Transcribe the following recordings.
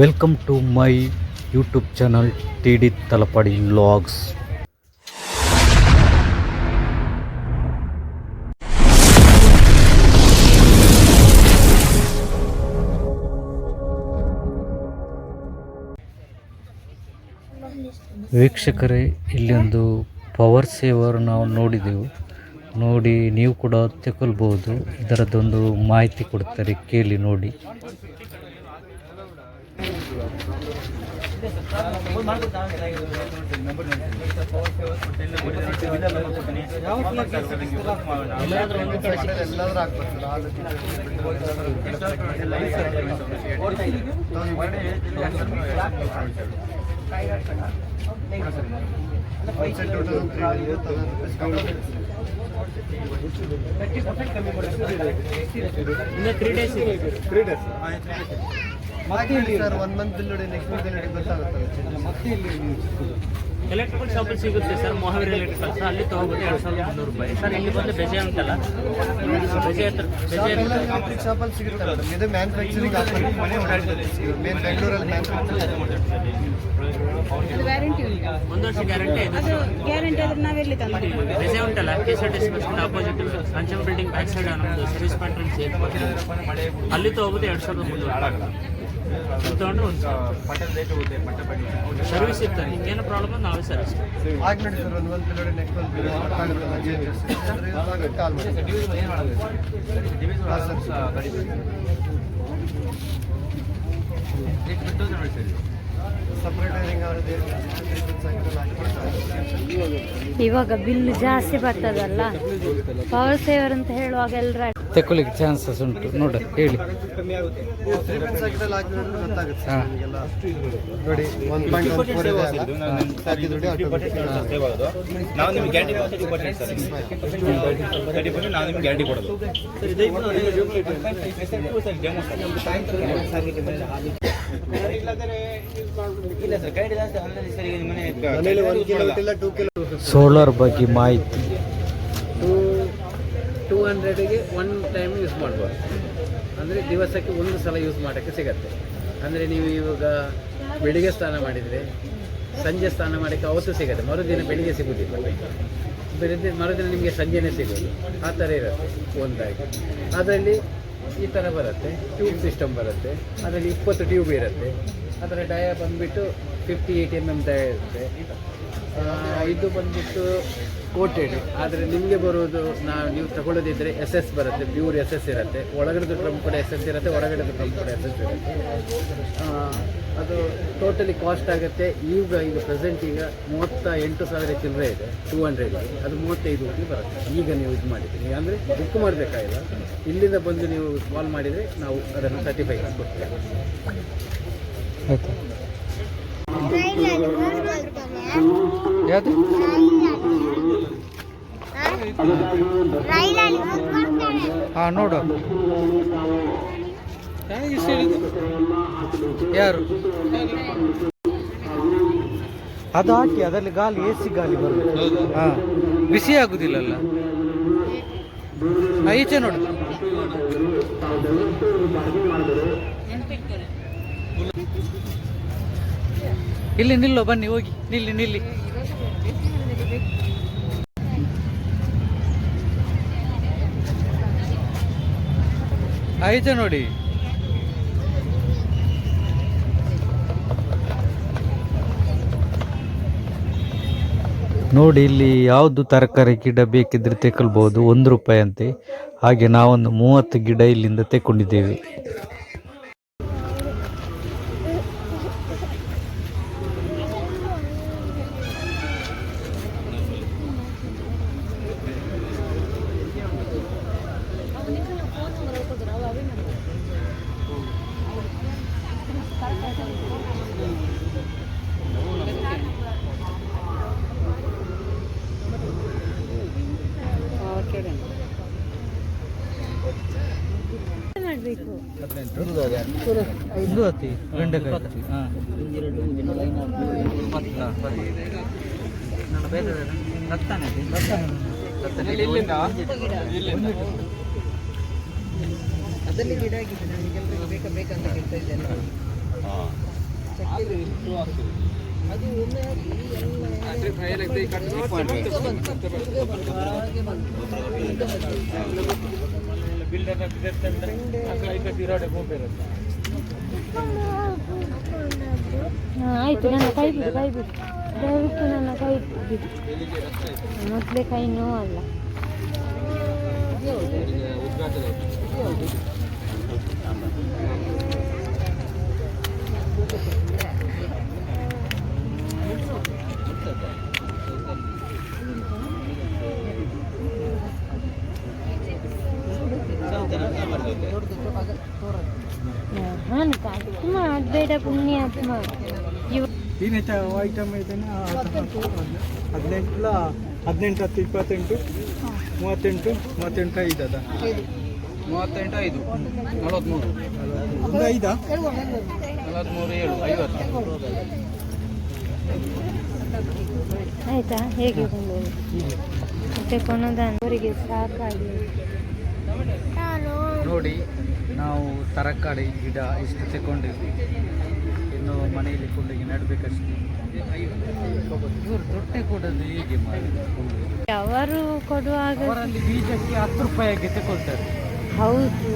Welcome to my YouTube channel T D Talapady logs ವೀಕ್ಷಕರೇ ಇಲ್ಲಿ ಒಂದು ಪವರ್ ಸೇವರ್ ನಾವು ನೋಡಿದೆವು. ನೋಡಿ, ನೀವು ಕೂಡ ತೆಕೊಳ್ಬೋದು ಇದರದ್ದೊಂದು ಮಾಹಿತಿ ಕೊಡ್ತಾರೆ, ಕೇಳಿ ನೋಡಿ. ಎಲ್ಲಾದ್ರೂ ಆಗ್ಬರ್ತಲ್ಲ ಇನ್ನು ತ್ರೀ ಡೇಸ್ ತ್ರೀ ಡೇಸ್ ಮತ್ತೆ ಇಲ್ಲಿ ಸರ್ ಒನ್ ಮಂತ್ ಬಿಲ್ ನೋಡಿ ನೆಕ್ಸ್ಟ್ ಮಂತ್ ನೋಡಿ ಗೊತ್ತಾಗುತ್ತಲ್ಲ ಮತ್ತೆ ಇಲ್ಲಿ ಎಲೆಕ್ಟ್ರಿಕಲ್ ಶಾಪಲ್ಲಿ ಸಿಗುತ್ತೆ ಸರ್ ಮಹಾವೀರ್ ಎಲೆಕ್ಟ್ರಿಕಲ್ಸ್ ಅಲ್ಲಿ ತಗೋಬೋದು ಎರಡು ಸಾವಿರದ ಮುನ್ನೂರು ರೂಪಾಯಿ. ಸರ್ ಇಲ್ಲಿ ಬಂದು ಬೆಜೆ ಅಂತಲ್ಲ? ಬೆಜೆ ಹತ್ರ ಬೆಜೆ ಎಲೆಕ್ಟ್ರಿಕ್ ಶಾಪಲ್ಲಿ ಸಿಗುತ್ತೆ ಇದು ಮ್ಯಾನುಫ್ಯಾಕ್ಚರಿಂಗ್ ಮೇನ್ ಬೆಂಗಳೂರಲ್ಲಿ ಒಂದು ವರ್ಷ ಗ್ಯಾರಂಟಿ ಅದು ಗ್ಯಾರಂಟಿ ಆದ್ರೆ ನಾವೆಲ್ಲಿ ತಂದು? ಬೆಜೆ ಉಂಟಲ್ಲ ಕೆ ಬಿಲ್ಡಿಂಗ್ ಬ್ಯಾಕ್ ಸೈಡ್ ನಮ್ಮದು ಸರ್ವಿಸ್ ಪಾಯಿಂಟ್ ಸೇರ್ ಅಲ್ಲಿ ತಗೋಬೋದು ಎರಡ್ ಸಾವಿರದ ಮುನ್ನೂರು ತಗೊಂಡ್ರೆ ಒಂದು ಸರ್ವಿಸ್ ಇರ್ತಾರೆ. ಏನೋ ಪ್ರಾಬ್ಲಮ್ ನಾವೇ ಸರ್ವಿಸ್ ಆಗ ನೋಡಿ ಸರ್ ಒಂದು ನೆಕ್ಸ್ಟ್ ಇವಾಗ ಬಿಲ್ ಜಾಸ್ತಿ ಬರ್ತದಲ್ಲ? ಪವರ್ ಸೇವರ್ ಅಂತ ಹೇಳುವಾಗ ಎಲ್ಲರ ತಗೊಳ್ಳಿಕ್ಕೆ ಚಾನ್ಸಸ್ ಉಂಟು. ನೋಡಿ ಹೇಳಿ. ಸೋಲಾರ್ ಬಗ್ಗೆ ಮಾಹಿತಿ ನಾವು ನಿಮ್ಗೆ ಗ್ಯಾರಂಟಿ ನಾವು ನಿಮ್ಗೆ ಗ್ಯಾರಂಟಿ ಕೊಡೋದು ಜಾಸ್ತಿ ಆನ್ಲೈನ್ ಸರ್ ಈಗ ಮನೆ ಮನೇಲಿ ಒನ್ ಕಿಲೋ ಇಲ್ಲ ಟೂ ಕಿಲೋ ಸೋಲಾರ್ ಬಗ್ಗೆ ಮಾಹಿತಿ ಟೂ ಟೂ ಹಂಡ್ರೆಡಿಗೆ ಒನ್ ಟೈಮ್ ಯೂಸ್ ಮಾಡ್ಬೋದು. ಅಂದರೆ ದಿವಸಕ್ಕೆ ಒಂದು ಸಲ ಯೂಸ್ ಮಾಡೋಕ್ಕೆ ಸಿಗತ್ತೆ. ಅಂದರೆ ನೀವು ಇವಾಗ ಬೆಳಿಗ್ಗೆ ಸ್ನಾನ ಮಾಡಿದರೆ, ಸಂಜೆ ಸ್ನಾನ ಮಾಡೋಕ್ಕೆ ಅವತ್ತು ಸಿಗುತ್ತೆ. ಮರುದಿನ ಬೆಳಿಗ್ಗೆ ಸಿಗೋದಿಲ್ಲ. ಬೆಳಿಗ್ಗೆ, ಮರುದಿನ ನಿಮಗೆ ಸಂಜೆನೇ ಸಿಗೋದು ಆ ಥರ ಇರುತ್ತೆ ಒಂದಾಗಿ. ಅದರಲ್ಲಿ ಈ ಥರ ಬರುತ್ತೆ ಟ್ಯೂಬ್ ಸಿಸ್ಟಮ್ ಬರುತ್ತೆ. ಅದರಲ್ಲಿ ಇಪ್ಪತ್ತು ಟ್ಯೂಬ್ ಇರುತ್ತೆ. ಅದರ ಡಯ ಬಂದುಬಿಟ್ಟು fifty eight M M dia ಇರುತ್ತೆ. ಇದು ಬಂದ್ಬಿಟ್ಟು ಕೋಟೆಡ್ ಆದರೆ ನಿಮಗೆ ಬರೋದು ನಾವು ನೀವು ತಗೊಳ್ಳೋದಿದ್ರೆ ಎಸ್ ಎಸ್ ಬರುತ್ತೆ ಪ್ಯೂರ್ ಎಸ್ ಎಸ್ ಇರುತ್ತೆ. ಒಳಗಡೆದು ಡ್ರಮ್ ಕೂಡ ಎಸ್ ಎಸ್ ಇರುತ್ತೆ, ಹೊರಗಡೆದು ಡ್ರಮ್ ಕೂಡ ಎಸ್ ಎಸ್ ಇರುತ್ತೆ. ಅದು ಟೋಟಲಿ ಕಾಸ್ಟ್ ಆಗುತ್ತೆ. ಈಗ ಈಗ ಪ್ರೆಸೆಂಟ್ ಈಗ ಮೂವತ್ತ ಎಂಟು ಸಾವಿರ ಚಿಲ್ಲರೆ ಇದೆ ಟೂ ಹಂಡ್ರೆಡ್ ಅದು ಮೂವತ್ತೈದು ರೂಪಾಯಿ ಬರುತ್ತೆ. ಈಗ ನೀವು ಇದು ಮಾಡಿದ್ದೀರಿ. ಅಂದರೆ ಬುಕ್ ಮಾಡಬೇಕಾಗಿಲ್ಲ. ಇಲ್ಲಿಂದ ಬಂದು ನೀವು ಕಾಲ್ ಮಾಡಿದರೆ ನಾವು ಅದನ್ನು ಸರ್ಟಿಫೈ ಕೊಡ್ತೇವೆ ಯಾವುದು? ಹಾ ನೋಡು. ಯಾರು? ಅದು ಹಾಕಿ ಅದರಲ್ಲಿ ಗಾಳಿ ಎ ಸಿ ಗಾಳಿ ಬರುತ್ತೆ. ಹಾಂ. ಬಿಸಿ ಆಗುದಿಲ್ಲಲ್ಲ? ಹಾ, ಈಚೆ ನೋಡು. ಇಲ್ಲಿ ನಿಲ್ಲೋ ಬನ್ನಿ ಹೋಗಿ. ನಿಲ್ಲಿ ನಿಲ್ಲಿ. ಆಯ್ತು ನೋಡಿ. ನೋಡಿ, ಇಲ್ಲಿ ಯಾವುದು ತರಕಾರಿ ಗಿಡ ಬೇಕಿದ್ರೆ ತೆಕೊಳ್ಬೋದು ಒಂದು ರೂಪಾಯಿ ಅಂತೆ. ಹಾಗೆ ನಾವೊಂದು ಮೂವತ್ತು ಗಿಡ ಇಲ್ಲಿಂದ ತೆಕೊಂಡಿದ್ದೇವೆ ಮಾಡಬೇಕು. ಅದರಲ್ಲಿ ಗಿಡ ಆಗಿದೆ ನನಗೆಲ್ಲರಿಗೂ ಬೇಕಾ ಬೇಕಂತ ಕೇಳ್ತಾ ಇದ್ದೇನೆ ಹಾ, ಆಯ್ತು ನನ್ನ ಕೈ ಬಿಡು ಕೈ ಬಿಡು. ದಯವಿಟ್ಟು ನನ್ನ ಕೈ ಬಿಡು. ಮೊದಲೇ ಕೈ ನೋವಲ್ಲ. ನಾನು ಅದು ಮಾಡಬೇಡ ಪುಣ್ಯಾತ್ಮ ಇವ ಏನು ಐಟಮ್ ಐತೇನೆ ಹದಿನೆಂಟು ಹದಿನೆಂಟು ಹತ್ತು ಇಪ್ಪತ್ತೆಂಟು ಮೂವತ್ತೆಂಟು ಮೂವತ್ತೆಂಟು ಐದು ಅದ. ಮೂವತ್ತೆಂಟು ಐದು. ನಲವತ್ತ್ಮೂರು ಒಂದು ಐದಾ? ನಲವತ್ತ್ಮೂರು ಏಳು ಐವತ್ತು. ಆಯ್ತಾ? ಹೇಗೆ ಮತ್ತೆ ಕೊನದಾನ ಅವರಿಗೆ ಸಾಕಾಗಿ. ನೋಡಿ ನಾವು ತರಕಾರಿ ಗಿಡ ಇಷ್ಟು ತಗೊಂಡಿದ್ವಿ ಇನ್ನು ಮನೆಯಲ್ಲಿ ಕುಂಡಿಗೆ ನೆಡಬೇಕಷ್ಟು. ಇವರು ತೊಟ್ಟೆ ಕೊಡೋದು ಹೇಗೆ ಮಾಡಿ ಅವರು ಕೊಡುವಾಗ ಅವರಲ್ಲಿ ಬೀಜಕ್ಕೆ ಹತ್ತು ರೂಪಾಯಿಗೆ ತಗೊಳ್ತಾರೆ ಹೌದು.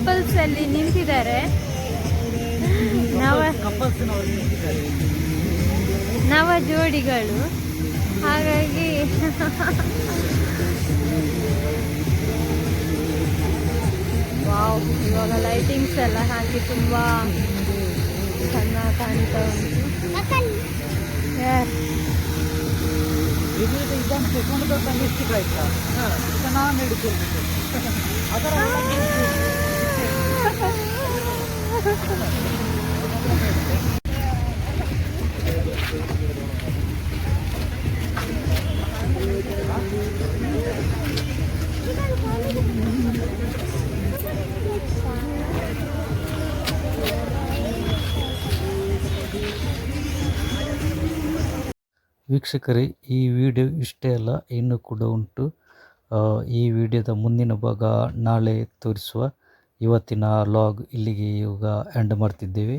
ಕಪಲ್ಸ್ ಅಲ್ಲಿ ನಿಂತಿದ್ದಾರೆ. ನವ ನವ ಜೋಡಿಗಳು ಹಾಗಾಗಿ ವಾವ್ ಇವಾಗ ಲೈಟಿಂಗ್ಸ್ ಎಲ್ಲ ಹಾಕಿ ತುಂಬಾ ಚೆನ್ನಾಗಿ ಕಾಣ್ತಾ ಉಂಟು. ಚೆನ್ನಾಗಿ ನಾನು ಹಿಡ್ಕೊಳ್ಬೇಕು ಅದರ ವೀಕ್ಷಕರೇ ಈ ವಿಡಿಯೋ ಇಷ್ಟೇ ಅಲ್ಲ ಇನ್ನೂ ಕೂಡ ಉಂಟು. ಈ ವಿಡಿಯೋದ ಮುಂದಿನ ಭಾಗ ನಾಳೆ ತೋರಿಸುವ ಇವತ್ತಿನ ಲಾಗ್ ಇಲ್ಲಿಗೆ ಇವಾಗ ಎಂಡ್ ಮಾಡ್ತಿದ್ದೇವೆ.